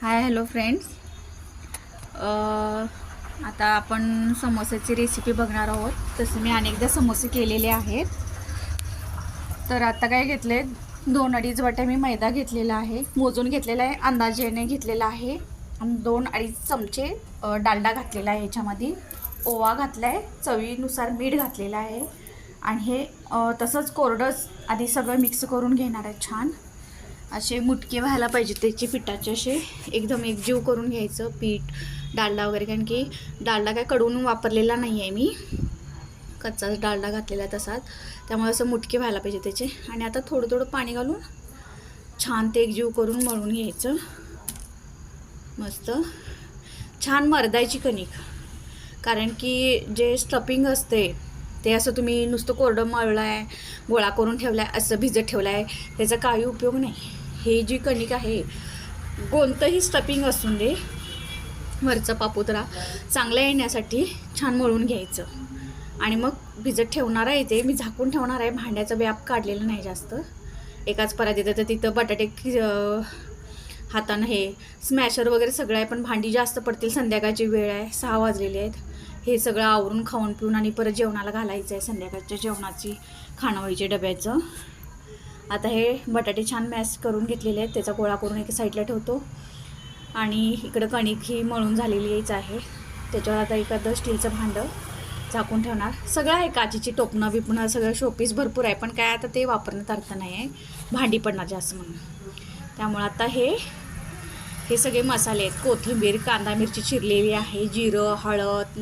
Hi hello friends आता आपण समोस्याची recipe बघणार आहोत. तसे मी अनेकदा समोसे केलेले आहेत. तर आता काय घेतले दोन अडीच वाट्या मी मैदा घेतलेला आहे. मोजून घेतलेला आहे. अंदाजेने घेतलेला आहे. आणि दोन अडीच चमचे डालडा घातलेला आहे याच्यामध्ये. ओवा घातला आहे चवीनुसार मीठ घातलेलं आहे. आणि हे तसंच कोरडंच आधी सगळं मिक्स करून घेणार आहे छान. असे मुटके व्हायला पाहिजे त्याचे पिठाचे असे एकदम एकजीव करून घ्यायचं पीठ डालडा वगैरे. कारण की डालडा काय कडवून वापरलेला नाही आहे मी. कच्चाच डालडा घातलेला आहे तसाच. त्यामुळे असं मुटके व्हायला पाहिजे त्याचे. आणि आता थोडं थोडं पाणी घालून छान ते एकजीव करून मळून घ्यायचं. मस्त. छान मरदायची कणिक. कारण की जे स्टपिंग असते ते असं तुम्ही नुसतं कोरडं मळलं आहे गोळा करून ठेवला आहे असं भिजत ठेवलं आहे त्याचा काही उपयोग नाही. हे जी कणिक आहे कोणतंही स्टपिंग असून दे वरचा पापुतरा चांगला येण्यासाठी छान मळून घ्यायचं. आणि मग भिजत ठेवणार आहे ते मी झाकून ठेवणार आहे भांड्याचा व्याप काढलेला नाही जास्त. एकाच परात येतं तर तिथं बटाटे हातानं हे स्मॅशर वगैरे सगळं आहे पण भांडी जास्त पडतील संध्याकाळची वेळ आहे सहा वाजलेली आहेत. हे सगळं आवरून खाऊन पिऊन आणि परत जेवणाला घालायचं आहे संध्याकाळच्या जेवणाची खाणं व्हायचे डब्याचं. आता हे बटाटे छान मॅश करून घेतलेले आहेत. त्याचा गोळा करून एका साईडला ठेवतो. आणि इकडं कणिक ही मळून झालेलीच आहे त्याच्यावर आता एखादं स्टीलचं भांडं झाकून ठेवणार. सगळं आहे काचेची टोपणं बिपणं सगळं शोपीस भरपूर आहे. पण काय आता ते वापरण्यात अर्थ नाही आहे भांडी पडणार जास्त म्हणून. त्यामुळं आता हे हे सगळे मसाले आहेत. कोथिंबीर कांदा मिरची चिरलेली आहे जिरं हळद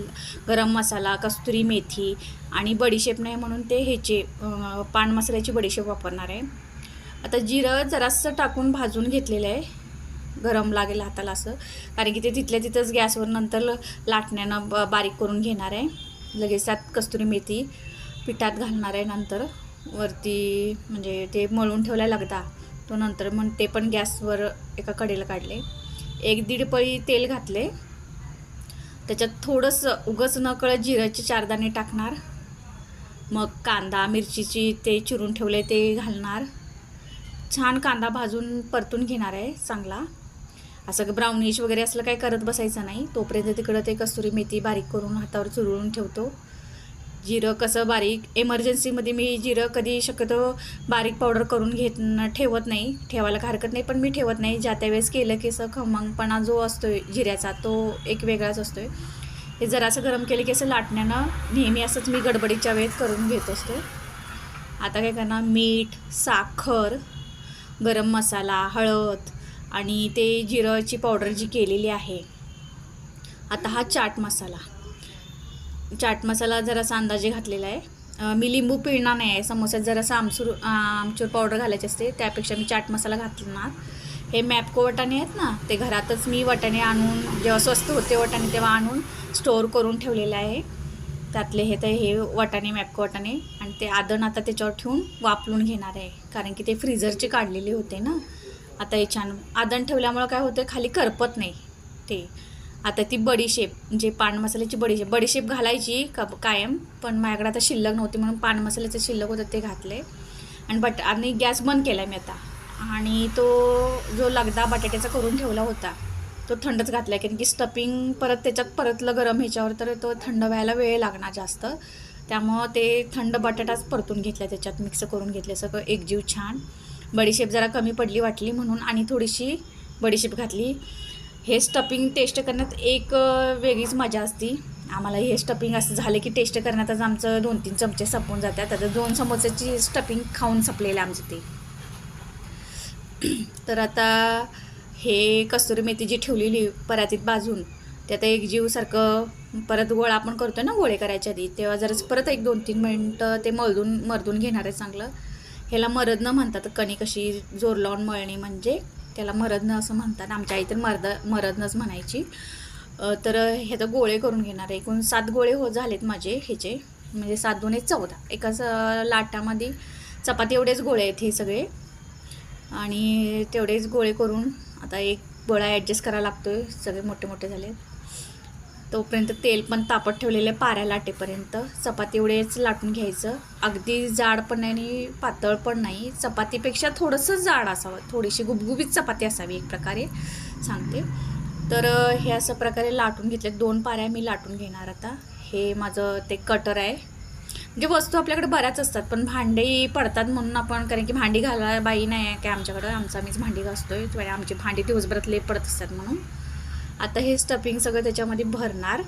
गरम मसाला कस्तुरी मेथी आणि बडीशेप नाही म्हणून ते ह्याचे पान मसाल्याची बडीशेप वापरणार आहे. आता जिरं जरासं टाकून भाजून घेतलेलं आहे. गरम लागेल हाताला असं. कारण की ते तिथल्या तिथंच गॅसवर नंतर लाटण्यानं ब बारीक करून घेणार आहे. लगेच त्यात कस्तुरी मेथी पिठात घालणार आहे नंतर. वरती म्हणजे ते मळून ठेवल्या लगदा तो नंतर मग ते पण गॅसवर एका कडेला काढले. एक दीड पळी तेल घातले. त्याच्यात थोडंसं उगच न कळत जिऱ्याचे चारदाणे टाकणार. मग कांदा मिरचीची ते चिरून ठेवले ते घालणार. छान कांदा भाजून परतून घेणार आहे चांगला. असं ब्राउनिश वगैरे असलं काही करत बसायचं नाही. तोपर्यंत तिकडं ते कसुरी मेथी बारीक करून हातावर चुरळून ठेवतो. जिरं कसं बारीक एमर्जन्सीमध्ये मी जिरं कधी शक्यतो बारीक पावडर करून घेत ठेवत नाही. ठेवायला हरकत नाही पण मी ठेवत नाही. ज्या त्यावेळेस केलं की असं खमंगपणा जो असतोय जिऱ्याचा तो एक वेगळाच असतोय. हे जरासं गरम केलं की असं लाटण्यानं नेहमी असंच मी गडबडीच्या वेळेत करून घेत असतो. आता काय करणार? मीठ साखर गरम मसाला हळद आणि ते जिरंची पावडर जी केलेली आहे. आता हा चाट मसाला. चाट मसाला जरासा अंदाजे घातलेला आहे. मी लिंबू पिळणार नाही आहे. समोस्यात जरासा आमचूर आमचूर पावडर घालायची असते. त्यापेक्षा मी चाट मसाला घातणार हे मॅपको वाटाणे आहेत ना ते घरातच मी वाटाणे आणून जेव्हा स्वस्त होते वाटाणे तेव्हा आणून स्टोअर करून ठेवलेलं आहे. त्यातले हे तर हे वाटाणे मॅपको वाटाणे आणि ते आदण आता त्याच्यावर ठेवून वापरून घेणार आहे. कारण की ते फ्रीजरचे काढलेले होते ना. आता हे छान आदण ठेवल्यामुळं काय होतं खाली करपत नाही ते. आता ती बडीशेप जे म्हणजे पान मसाल्याची बडीशेप बडीशेप घालायची का कायम पण माझ्याकडे आता शिल्लक नव्हती म्हणून पान मसाल्याचं शिल्लक होतं ते घातले आणि बट आणि गॅस बंद केला मी आता. आणि तो जो लगदा बटाट्याचा करून ठेवला होता तो थंडच घातला कारण की स्टपिंग परत त्याच्यात परतलं गरम ह्याच्यावर तर तो थंड व्हायला वेळ लागणार जास्त. त्यामुळं ते थंड बटाटाच परतून घेतला त्याच्यात मिक्स करून घेतले सगळं एकजीव छान. बडीशेप जरा कमी पडली वाटली म्हणून आणि थोडीशी बडीशेप घातली. हे स्टफिंग टेस्ट करण्यात एक वेगळीच मजा असती. आम्हाला हे स्टफिंग असं झालं की टेस्ट करण्यातच आमचं दोन तीन चमचे संपून जातात. आता दोन समोसाची स्टफिंग खाऊन संपलेलं आमचं ते. तर आता हे कस्तुरी मेथी जी ठेवलेली परातीत बाजून ते आता एक जीवसारखं परत गोळा आपण करतो ना गोळे करायच्या आधी तेव्हा जरा परत एक दोन तीन मिनटं ते मळदून मरदून घेणार आहे चांगलं. ह्याला मरदनं म्हणतात कणी कशी जोर लावून मळणी म्हणजे त्याला मरदनं असं म्हणतात. आमच्या आई तर मरद मरदनंच म्हणायची. अ, तर गोळे करून घेणार आहे. एकूण सात गोळे हो झालेत माझे ह्याचे. म्हणजे सात दोन एक चौदा. एकाच लाटामध्ये चपाती एवढेच गोळे आहेत हे सगळे. आणि तेवढेच गोळे करून आता एक गोळा ॲडजस्ट करायला लागतो आहे सगळे मोठे मोठे झाले तोपर्यंत तेल पण तापत ठेवलेलं आहे पाऱ्या लाटेपर्यंत. चपाती एवढेच लाटून घ्यायचं. अगदी जाड पण नाही आणि पातळ पण नाही. चपातीपेक्षा थोडंसं जाड असावं. थोडीशी गुबगुबीत चपाती असावी एक प्रकारे. सांगते. तर हे असं प्रकारे लाटून घेतले. दोन पाऱ्या मी लाटून घेणार आता. हे माझं ते कटर आहे. म्हणजे वस्तू आपल्याकडे बऱ्याच असतात पण भांडी पडतात म्हणून आपण कारण की भांडी घाला बाई नाही आहे काय आमच्याकडं. आमचा आम्हीच भांडी घासतोय. म्हणजे आमची भांडी दिवसभरात लेप पडत असतात म्हणून. आता हे स्टफिंग सगळं त्याच्यामध्ये भरणार.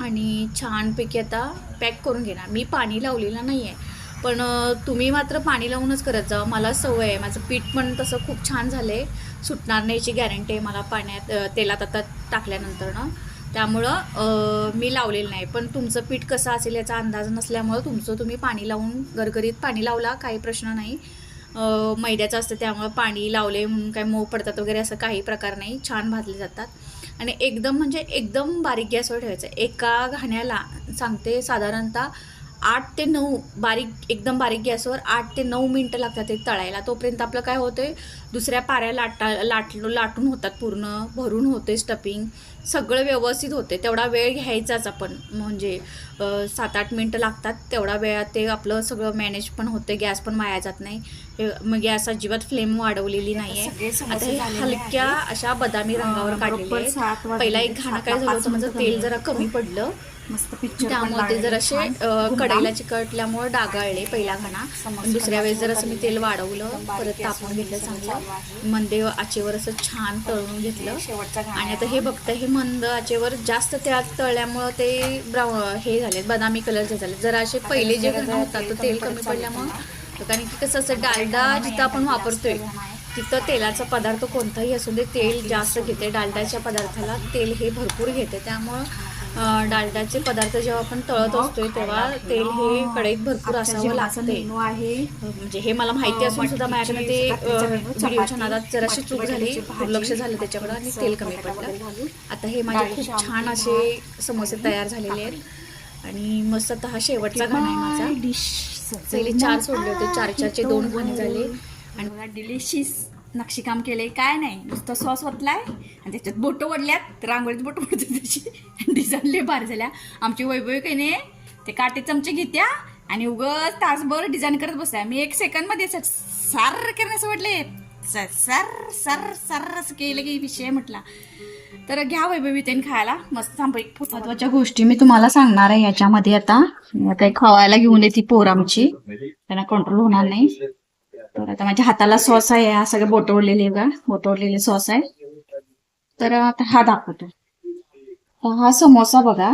आणि छानपैकी आता पॅक करून घेणार. मी पाणी लावलेलं नाही आहे पण तुम्ही मात्र पाणी लावूनच करत जा. मला सवय आहे. माझं पीठ पण तसं खूप छान झालं आहे सुटणार नाही याची गॅरंटी आहे मला पाण्यात तेलात आता टाकल्यानंतरनं. त्यामुळं मी लावलेलं नाही. पण तुमचं पीठ कसं असेल याचा अंदाज नसल्यामुळं तुमचं तुम्ही पाणी लावून गरगरीत पाणी लावला काही प्रश्न नाही. मैद्याचं असतं त्यामुळं पाणी लावले म्हणून काय मऊ पडतात वगैरे असं काही प्रकार नाही. छान भाजले जातात. आणि एकदम म्हणजे एकदम बारीक गॅसवर ठेवायचं. एका घाण्याला सांगते साधारणतः आठ ते नऊ बारीक एकदम बारीक गॅसवर आठ ते नऊ मिनटं लागतात ते तळायला. तोपर्यंत आपलं काय होतं दुसऱ्या पाऱ्या लाटा लाट लाटून होतात पूर्ण भरून होते स्टफिंग सगळं व्यवस्थित होते. तेवढा वेळ घ्यायचाच आपण. म्हणजे सात आठ मिनटं लागतात. तेवढा वेळात ते आपलं सगळं मॅनेज पण होते. गॅस पण वाया जात नाही. हे मग गॅस अजिबात फ्लेम वाढवलेली नाही आहे हलक्या अशा बदामी रंगावर काढलेले. पहिला एक घाणं काय झालं होतं? माझं तेल जरा कमी पडलं. मस्त पिक्चर त्यामुळे ते जर असे कढईला चिकटल्यामुळे डागाळले पहिला घाणा. दुसऱ्या वेळेस जर असं मी तेल वाढवलं. परत तापून घेतलं चांगलं. मंद आचेवर असं छान तळून घेतलं. आणि आता हे बघतं हे मंद आचेवर जास्त तेलात तळल्यामुळं ते ब्राऊन हे झाले बदामी कलरचे झाले. जरा असे पहिले जे घाणं होतात तो तेल कमी पडल्यामुळं. कारण की कसं असं डालडा जिथं आपण वापरतोय तिथं तेलाचा पदार्थ कोणताही असू दे तेल जास्त घेते डालडाच्या पदार्थाला तेल हे भरपूर घेते. त्यामुळं अं, डालडाचे पदार्थ जेव्हा आपण तळत असतोय तेव्हा तेल हे कढईत भरपूर असावं लागते म्हणजे हे मला माहिती असून सुद्धा माझ्याकडे ते व्हिडिओच्या नादात जराशी चूक झाली दुर्लक्ष झालं त्याच्याकडं आणि तेल कमी पडलं. आता हे माझे खूप छान असे समोसे तयार झालेले आहेत. आणि मस्त आता हा शेवटचा घाण आहे माझा. डिश पहिले चार सोडले होते चार चारचे दोन घाणे झाले. आणि डिलिशियस नक्षीकाम केले काय नाही. नुसतं सॉस ओतलाय आणि त्याच्यात बोटं ओढल्यात. रांगोळीत बोटं ओढते त्याची. डिझाईन लय भारी झाल्या. आमची वैभवी काही नाही ते काटे चमचे घेत्या आणि उगच तासभर डिझाईन करत बसल्या. मी एक सेकंदमध्ये सार करण्यास वाटले सर सर सर सर असं केलं की विषय म्हटला. तर घ्या वैभवी त्यांनी खायला. मस्त महत्त्वाच्या गोष्टी मी तुम्हाला सांगणार आहे याच्यामध्ये आता. काही खवायला घेऊन येते पोर आमची. त्यांना कंट्रोल होणार नाही. तर आता माझ्या हाताला सॉस आहे हा सगळं बोटवलेले बघा बोटवलेले सॉस आहे. तर आता हा दाखवतो. हा समोसा बघा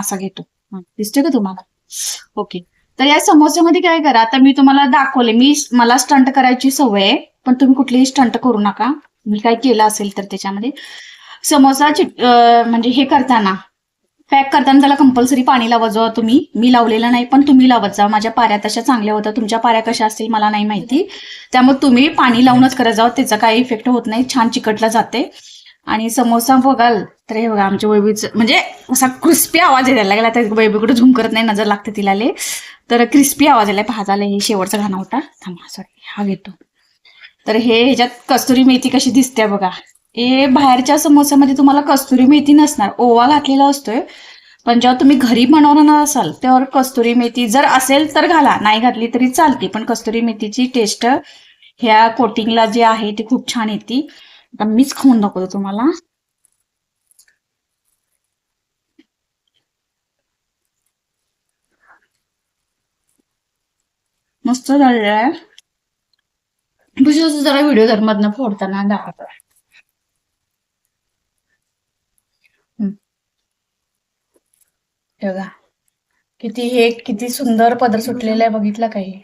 असा घेतो. दिसतोय का तुम्हाला? ओके. तर या समोस्यामध्ये काय करा आता मी तुम्हाला दाखवले मी मला स्टंट करायची सवय आहे पण तुम्ही कुठलीही स्टंट करू नका. मी काय केलं असेल तर त्याच्यामध्ये समोसा चिट म्हणजे हे करताना पॅक करताना त्याला कंपल्सरी पाणी लावत जावा तुम्ही. मी लावलेलं नाही पण तुम्ही लावत जा माझ्या पाऱ्या तशा चांगल्या होत्या. तुमच्या पाऱ्या कशा असतील मला नाही माहिती. त्यामुळे तुम्ही पाणी लावूनच करत जावं. त्याचा काही इफेक्ट होत नाही. छान चिकटला जाते. आणि समोसा बघाल तर हे बघा आमच्या वैबीचं म्हणजे असा क्रिस्पी आवाज यायला लागला. तर वैबी कुठे झुम करत नाही नजर लागते तिला ले तर क्रिस्पी आवाज यायला भाजाला हे शेवटचा घाणा होता. थांबा सॉरी हा घेतो. तर हे ह्याच्यात कस्तुरी मेथी कशी दिसते बघा. हे बाहेरच्या समोस्यामध्ये तुम्हाला कस्तुरी मेथी नसणार. ओवा घातलेला असतोय. पण जेव्हा तुम्ही घरी बनवणार असाल त्यावर कस्तुरी मेथी जर असेल तर घाला. नाही घातली तरी चालते. पण कस्तुरी मेथीची टेस्ट ह्या कोटिंगला जे आहे ती खूप छान येते. आता मीच खाऊन दाखवतो तुम्हाला. मस्त झालेलं आहे. जरा व्हिडिओ धर्मातनं फोडताना दाखवतो. हे बघा. किती हे किती सुंदर पदर सुटलेला आहे बघितला काही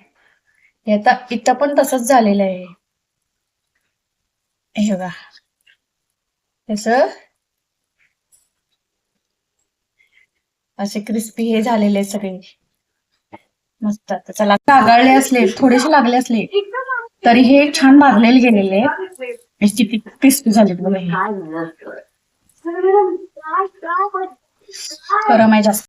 आता इथं पण तसंच झालेलं आहे. हे बघा. त्याच असे क्रिस्पी हे झालेले सगळे. मस्त. चला कागाळले असले थोडेसे लागले असले तरी हे छान भाजलेले गेलेले किती क्रिस्पी झालेत बघा गरम आहे जास्त